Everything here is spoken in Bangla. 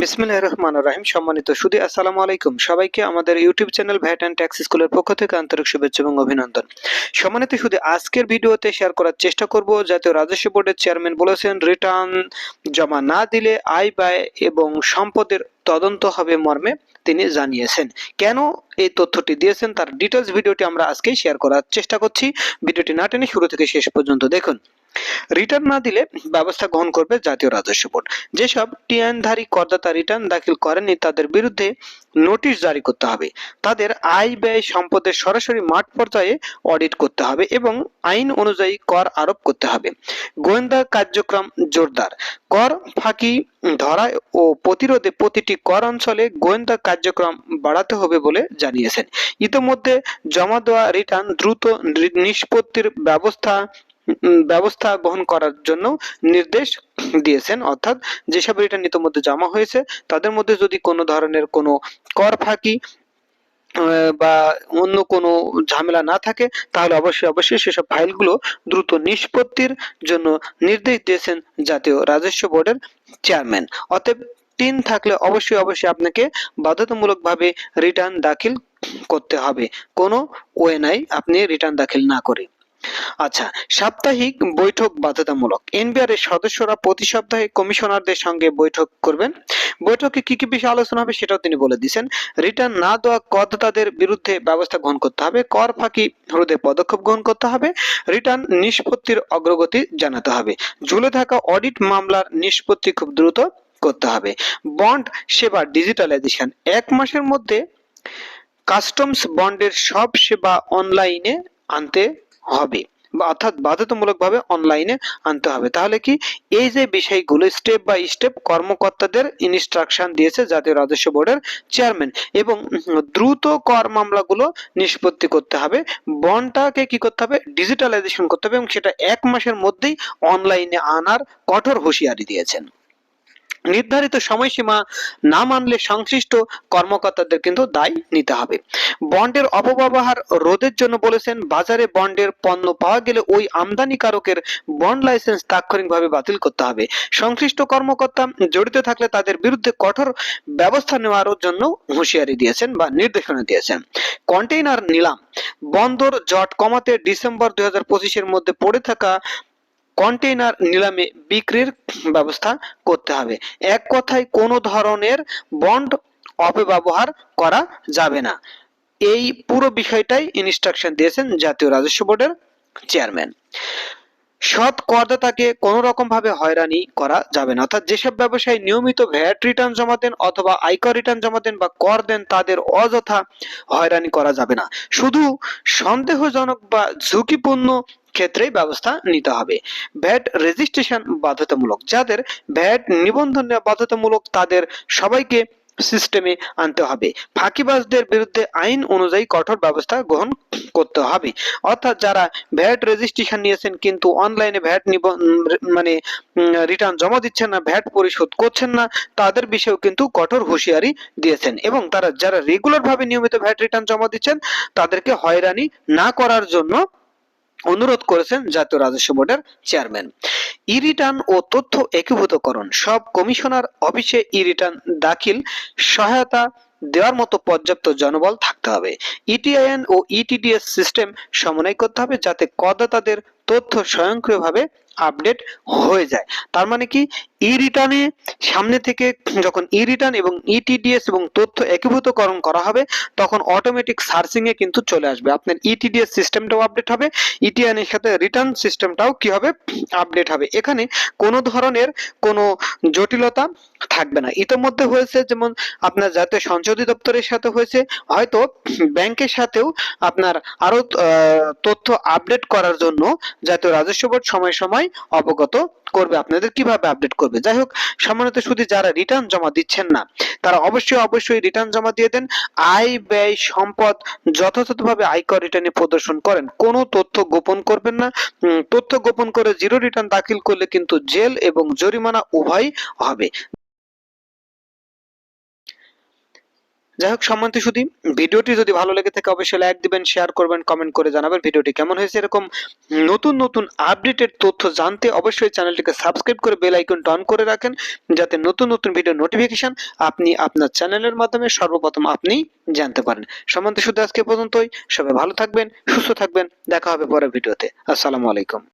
বিসমিল্লাহ রহমান রাহিম। সম্মানিত সুদী, আসসালামু আলাইকুম। সবাইকে আমাদের YouTube channel VAT and tax স্কুলের পক্ষ থেকে আন্তরিক শুভেচ্ছা এবং অভিনন্দন। সম্মানিত সুদী, আজকের ভিডিওতে শেয়ার করার চেষ্টা করব জাতীয় রাজস্ব বোর্ডের চেয়ারম্যান বলেছেন, রিটার্ন জমা না দিলে আয় ব্যয় এবং সম্পদের তদন্ত হবে মর্মে তিনি জানিয়েছেন। কেন এই তথ্যটি দিয়েছেন তার ডিটেলস ভিডিওটি আমরা আজকেই শেয়ার করার চেষ্টা করছি। ভিডিওটি না টেনে শুরু থেকে শেষ পর্যন্ত দেখুন। রিটার্ন না দিলে ব্যবস্থা গ্রহণ করবে জাতীয় রাজস্ব বোর্ড। যেসব টিআইনধারী করদাতা রিটার্ন দাখিল করেনি তাদের বিরুদ্ধে নোটিশ জারি করতে হবে। তাদের আয় ব্যয় সম্পদের সরাসরি মাঠ পর্যায়ে অডিট করতে হবে এবং আইন অনুযায়ী কর আরোপ করতে হবে। গোয়েন্দা কার্যক্রম জোরদার। কর ফাঁকি, ধরা ও প্রতিরোধে প্রতিটি কর অঞ্চলে গোয়েন্দা কার্যক্রম বাড়াতে হবে বলে জানিয়েছেন। ইতোমধ্যে জমা দেওয়া রিটার্ন দ্রুত নিষ্পত্তির ব্যবস্থা ব্যবস্থা গ্রহণ করার জন্য নির্দেশ দিয়েছেন। অর্থাৎ যেসব রিটার্ন ইতিমধ্যে জমা হয়েছে, তাদের মধ্যে যদি কোনো ধরনের কোনো কর ফাঁকি বা অন্য কোনো ঝামেলা না থাকে, তাহলে অবশ্যই অবশ্যই সেসব ফাইলগুলো দ্রুত নিষ্পত্তির জন্য নির্দেশ দিয়েছেন জাতীয় রাজস্ব বোর্ডের চেয়ারম্যান। অতএব তিন থাকলে অবশ্যই অবশ্যই আপনাকে বাধ্যতামূলকভাবে রিটার্ন দাখিল করতে হবে। কোনো ওয়ে নাই, আপনি রিটার্ন দাখিল না করে। আচ্ছা সাপ্তাহিক বৈঠক বাধ্যতামূলক। এনবিআর এর সদস্যরা প্রতি সপ্তাহে কমিশনারদের সঙ্গে বৈঠক করবেন। বৈঠকে কি কি বিষয়ে আলোচনা হবে সেটাও তিনি বলে দিয়েছেন। রিটার্ন না দেওয়া করদাতাদের বিরুদ্ধে ব্যবস্থা গ্রহণ করতে হবে, কর ফাঁকি রোধে পদক্ষেপ গ্রহণ করতে হবে, রিটার্ন নিষ্পত্তির অগ্রগতি জানাতে হবে, ঝুলে থাকা অডিট মামলার নিষ্পত্তি খুব দ্রুত করতে হবে, বন্ড সেবা ডিজিটালাইজেশন, এক মাসের মধ্যে কাস্টমস বন্ডের সব সেবা অনলাইনে আনতে হবে অর্থাৎ বাধ্যতামূলকভাবে অনলাইনে আনতে হবে। তাহলে কি? এই যে বিষয়গুলো স্টেপ বাই স্টেপ কর্মকর্তাদের ইনস্ট্রাকশন দিয়েছে জাতীয় রাজস্ব বোর্ডের চেয়ারম্যান এবং দ্রুত কর মামলাগুলো নিষ্পত্তি করতে হবে। বন্ডটাকে কি করতে হবে? ডিজিটালাইজেশন করতে হবে এবং সেটা এক মাসের মধ্যেই অনলাইনে আনার কঠোর হুঁশিয়ারি দিয়েছেন। নির্ধারিত সময়সীমা না মানলে সংশ্লিষ্ট কর্মকর্তাদের কিন্তু দায় নিতে হবে। বন্ডের অপব্যবহার রোধের জন্য বলেছেন, বাজারে বন্ডের পণ্য পাওয়া গেলে ওই আমদানিকারকের বন্ড লাইসেন্স তাৎক্ষণিকভাবে বাতিল করতে হবে। সংশ্লিষ্ট কর্মকর্তা জড়িত থাকলে তাদের বিরুদ্ধে কঠোর ব্যবস্থা নেওয়ার জন্য হুঁশিয়ারি দিয়েছেন বা নির্দেশনা দিয়েছেন। কন্টেইনার নিলাম। বন্দর জট কমাতে ডিসেম্বর দুই হাজার পঁচিশের মধ্যে পড়ে থাকা কন্টেইনার নিলামে বিক্রির ব্যবস্থা করতে হবে। এক কথায়, কোনো ধরনের বন্ড অপব্যবহার করা যাবে না। এই পুরো বিষয়টাই ইনস্ট্রাকশন দিয়েছেন জাতীয় রাজস্ব বোর্ডের চেয়ারম্যান সৎ করদাতাকে কোনো রকম ভাবে হয়রানি করা যাবে না। অর্থাৎ যেসব ব্যবসায়ী নিয়মিত ভ্যাট রিটার্ন জমা দেন অথবা আয়কর রিটার্ন জমা দেন বা কর দেন, তাদের অযথা হয়রানি করা যাবে না। শুধু সন্দেহজনক বা ঝুঁকিপূর্ণ ক্ষেত্রেই ব্যবস্থা নিতে হবে। ভ্যাট রেজিস্ট্রেশন বাধ্যতামূলক। যাদের ভ্যাট নিবন্ধন বাধ্যতামূলক, তাদের সবাইকে সিস্টেমে আনতে হবে। ফাঁকিবাজদের বিরুদ্ধে আইন অনুযায়ী কঠোর ব্যবস্থা গ্রহণ করতে হবে। অর্থাৎ যারা ভ্যাট রেজিস্ট্রেশন নিয়েছেন, কিন্তু অনলাইনে ভ্যাট মানে রিটার্ন জমা দিচ্ছেন না, ভ্যাট পরিশোধ করছেন না, তাদের বিষয়েও কিন্তু কঠোর হুঁশিয়ারি দিয়েছেন। এবং তারা যারা রেগুলার ভাবে নিয়মিত ভ্যাট রিটার্ন জমা দিচ্ছেন, তাদেরকে হয়রানি না করার জন্য অনুরোধ করেছেন জাতীয় রাজস্ব বোর্ডের চেয়ারম্যান। ই রিটার্ন ও তথ্য একীভূতকরণ, সব কমিশনার অফিসে ই রিটার্ন দাখিল সহায়তা দেওয়ার মতো পর্যাপ্ত জনবল থাকতে হবে। ইটিআইএন ও ইটিডিএস সিস্টেম সমন্বয় করতে হবে যাতে করদাতাদের তথ্য স্বয়ংক্রিয়ভাবে আপডেট হয়ে যায়। তার মানে কি? ই রিটার্নে সামনে থেকে যখন ই রিটার্ন এবং ইটিডিএস এবং তথ্য একীভূতকরণ করা হবে, তখন অটোমেটিক সার্চিং এ কিন্তু চলে আসবে। আপনার ইটিডিএস সিস্টেমটাও আপডেট হবে ইটিআইএন এর সাথে রিটার্ন সিস্টেমটাও কি হবে আপডেট হবে? এখানে কোনো ধরনের কোনো জটিলতা থাকবে না। ইতোমধ্যে হয়েছে, যেমন আপনার জাতীয় সঞ্চয় দপ্তরের সাথে হয়েছে, হয়তো ব্যাংকের সাথেও আপনার আরও তথ্য আপডেট করার জন্য জাতীয় রাজস্ব বোর্ড সময় সময় অবগত করবে। আপনাদের কীভাবে আপডেট করবে? যাই হোক, সম্মানিত শুধু যারা রিটার্ন জমা দিচ্ছেন না, তারা অবশ্যই অবশ্যই রিটার্ন জমা দিয়ে দেন। আয় ব্যয় সম্পদ যথাযথভাবে আয়কর রিটার্নে প্রদর্শন করেন। কোনো তথ্য গোপন করবেন না। তথ্য গোপন করে জিরো রিটার্ন দাখিল করলে কিন্তু জেল এবং জরিমানা উভয় হবে। যাই হোক, সম্মানিত শুধু ভিডিওটি যদি ভালো লেগে থাকে, অবশ্যই লাইক দিবেন শেয়ার করবেন কমেন্ট করে জানাবেন। ভিডিওটি কেমন হয়েছে এরকম নতুন নতুন আপডেটেড তথ্য জানতে অবশ্যই চ্যানেলটিকে সাবস্ক্রাইব করে বেল আইকনটা অন করে রাখেন, যাতে নতুন নতুন ভিডিও নোটিফিকেশন আপনি আপনার চ্যানেলের মাধ্যমে সর্বপ্রথম আপনি জানতে পারেন। সম্বন্ধে শুধু আজকে পর্যন্তই। সবাই ভালো থাকবেন, সুস্থ থাকবেন। দেখা হবে পরের ভিডিওতে। আসসালামু আলাইকুম।